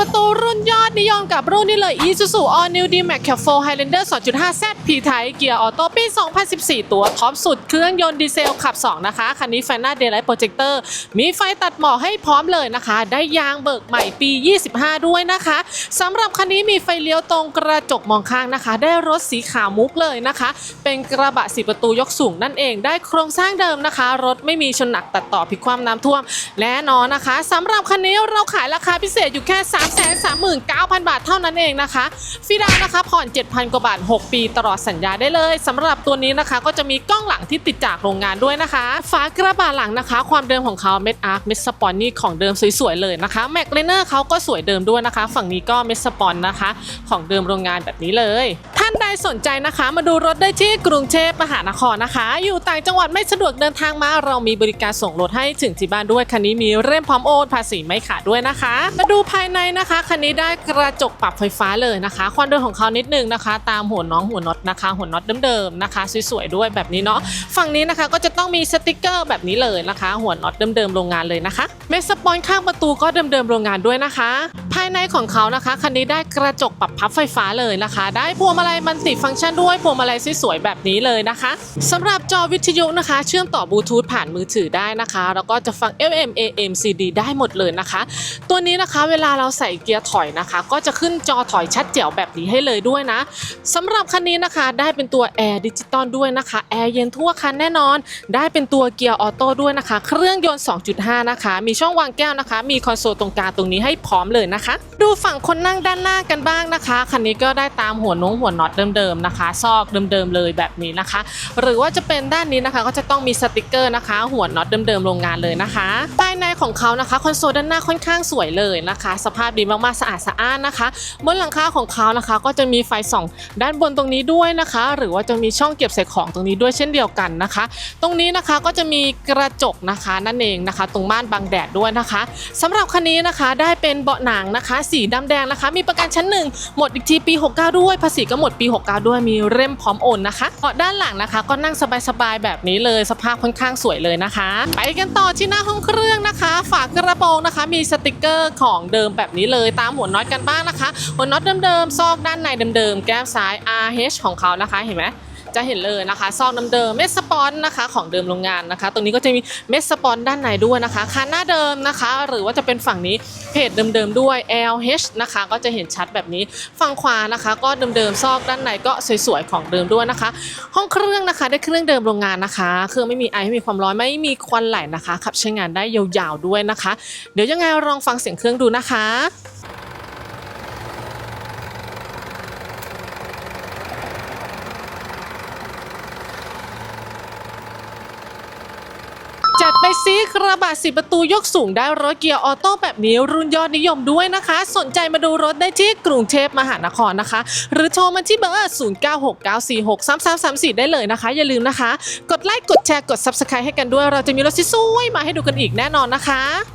4ประตูรุ่ นยอดนิยมกับรุ่นนี้เลย Isuzu All New D-Max Cap 4 Highlander 2.5 Z P Type เกียร์ออโต้ปี 2014 ตัวท็อปสุดเครื่องยนต์ดีเซลขับ 2 นะคะ คันนี้ไฟหน้า Daylight Projector มีไฟตัดหมอกให้พร้อมเลยนะคะ ได้ยางเบิกใหม่ปี 25 ด้วยนะคะสำหรับคันนี้มีไฟเลี้ยวตรงกระจกมองข้างนะคะ ได้รถสีขาวมุกเลยนะคะ เป็นกระบะสีประตูยกสูงนั่นเอง ได้โครงสร้างเดิมนะคะ รถไม่มีชนหนักตัดต่อพิกคว่ำน้ำท่วมแน่นอนนะคะสำหรับคันนี้เราขายราคาพิเศษอยู่แค่ 3 3 9 0 0 0 7,000 บาทเท่านั้นเองนะคะฟีดานะคะผ่อน 7,000 กว่าบาท 6 ปีตลอดสัญญาได้เลยสำหรับตัวนี้นะคะก็จะมีกล้องหลังที่ติดจากโรงงานด้วยนะคะฝากระบะหลังนะคะ ความเดิมของเขาเม็ดอาร์คเม็ดสปอนนี่ของเดิมสวยๆเลยนะคะแม็กเลเนอร์เขาก็สวยเดิมด้วยนะคะ ฝั่งนี้ก็เม็ดสปอนนะคะ ของเดิมโรงงานแบบนี้เลย ท่านใดสนใจนะคะ มาดูรถได้ที่กรุงเทพมหานครนะคะ อยู่ต่างจังหวัดไม่สะดวกเดินทางมา เรามีบริการส่งรถให้ถึงที่บ้านด้วยคันนี้มีเร่มพร้อมโอนภาษีไม่ขาดด้วยนะคะ มาดูภายในนะคะคันนี้ได้กระระจกปรับไฟฟ้าเลยนะคะความเดิมของเขานิดนึงนะคะ ตามหัวน้องหัวน็อตนะคะ หัวน็อตเดิมๆนะคะสวยๆด้วยแบบนี้เนาะฝั่งนี้นะคะก็จะต้องมีสติกเกอร์แบบนี้เลยนะคะ หัวน็อตเดิมๆโรงงานเลยนะคะเมสสปอนข้างประตูก็เดิมๆโรงงานด้วยนะคะ ภายในของเขานะคะคันนี้ได้กระจกปรับพับไฟฟ้าเลยนะคะ ได้พวงมาลัยมันติฟังก์ชันด้วยพวงมาลัยสวยๆแบบนี้เลยนะคะสำหรับจอวิทยุนะคะ เชื่อมต่อบลูทูธผ่านมือถือได้นะคะ แล้วก็จะฟัง FM AM CD ได้หมดเลยนะคะ ตัวนี้นะคะเวลาเราใส่เกียร์ถอยนะคะก็จะขึ้นจอถอยชัดเจ๋วแบบนี้ให้เลยด้วยนะสำหรับคันนี้นะคะได้เป็นตัวแอร์ดิจิตอลด้วยนะคะแอร์เย็นทั่วคันแน่นอน ได้เป็นตัวเกียร์ออโต้ด้วยนะคะ เครื่องยนต์ 2.5 นะคะ มีช่องวางแก้วนะคะ มีคอนโซลตรงกลางตรงนี้ให้พร้อมเลยนะคะ ดูฝั่งคนนั่งด้านหน้ากันบ้างนะคะคันนี้ก็ได้ตามหัวน้องหัวน็อตเดิมๆนะคะ ซอกเดิมๆเลยแบบนี้นะคะ หรือว่าจะเป็นด้านนี้นะคะ ก็จะต้องมีสติกเกอร์นะคะ หัวน็อตเดิมๆโรงงานเลยนะคะ ในของเขานะคะคอนโซลด้านหน้าค่อนข้างสวยเลยนะคะ สภาพดีมากๆสะอาดสะอ้านนะคะ บนหลังคาของเขานะคะ ก็จะมีไฟส่อง ด้านบนตรงนี้ด้วยนะคะ หรือว่าจะมีช่องเก็บใส่ของตรงนี้ด้วยเช่นเดียวกันนะคะ ตรงนี้นะคะก็จะมีกระจกนะคะนั่นเองนะคะ ตรงม่านบังแดดด้วยนะคะสำหรับคันนี้นะคะได้เป็นเบาะหนังนะคะ สีดำแดงนะคะ มีประกันชั้นหนึ่งหมดอีกทีปี 69 ด้วยภาษีก็หมดปี 69 ด้วยมีเร่มพร้อมโอนนะคะเบาะด้านหลังนะคะ ก็นั่งสบายๆแบบนี้เลยสภาพค่อนข้างสวยเลยนะคะ ไปกันต่อที่หน้าห้องเครื่องนะคะ ฝากระโปรงนะคะ มีสติกเกอร์ของเดิมแบบนี้เลยตามหัวน็อตกันบ้างนะคะ หัวน็อตเดิมๆซอกด้านในเดิมๆแก้มซ้าย RH ของเขานะคะเห็นไหม จะเห็นเลยนะคะ ซองเดิมๆเมสสปอนนะคะของเดิมโรงงานนะคะ ตรงนี้ก็จะมีเมสสปอนด้านในด้วยนะคะคันหน้าเดิมนะคะ หรือว่าจะเป็นฝั่งนี้เพจเดิมๆด้วย LH นะคะก็จะเห็นชัดแบบนี้ฝั่งขวานะคะ ก็เดิมๆซอกด้านในก็สวยๆของเดิมด้วยนะคะ ห้องเครื่องนะคะได้เครื่องเดิมโรงงานนะคะเครื่องไม่มีไอไม่มีความร้อนไม่มีควันไหลนะคะขับใช้งานได้ยาวๆด้วยนะคะ เดี๋ยวยังไงลองฟังเสียงเครื่องดูนะคะ จัดไปซิกระบะสิประตูยกสูงได้รถเกียร์ออโต้แบบนี้รุ่นยอดนิยมด้วยนะคะ สนใจมาดูรถได้ที่กรุงเทพมหานครนะคะ หรือโทรมาที่เบอร์ 0969463334 ได้เลยนะคะ อย่าลืมนะคะ กดไลค์กดแชร์กด Subscribe ให้กันด้วย เราจะมีรถสวยมาให้ดูกันอีกแน่นอนนะคะ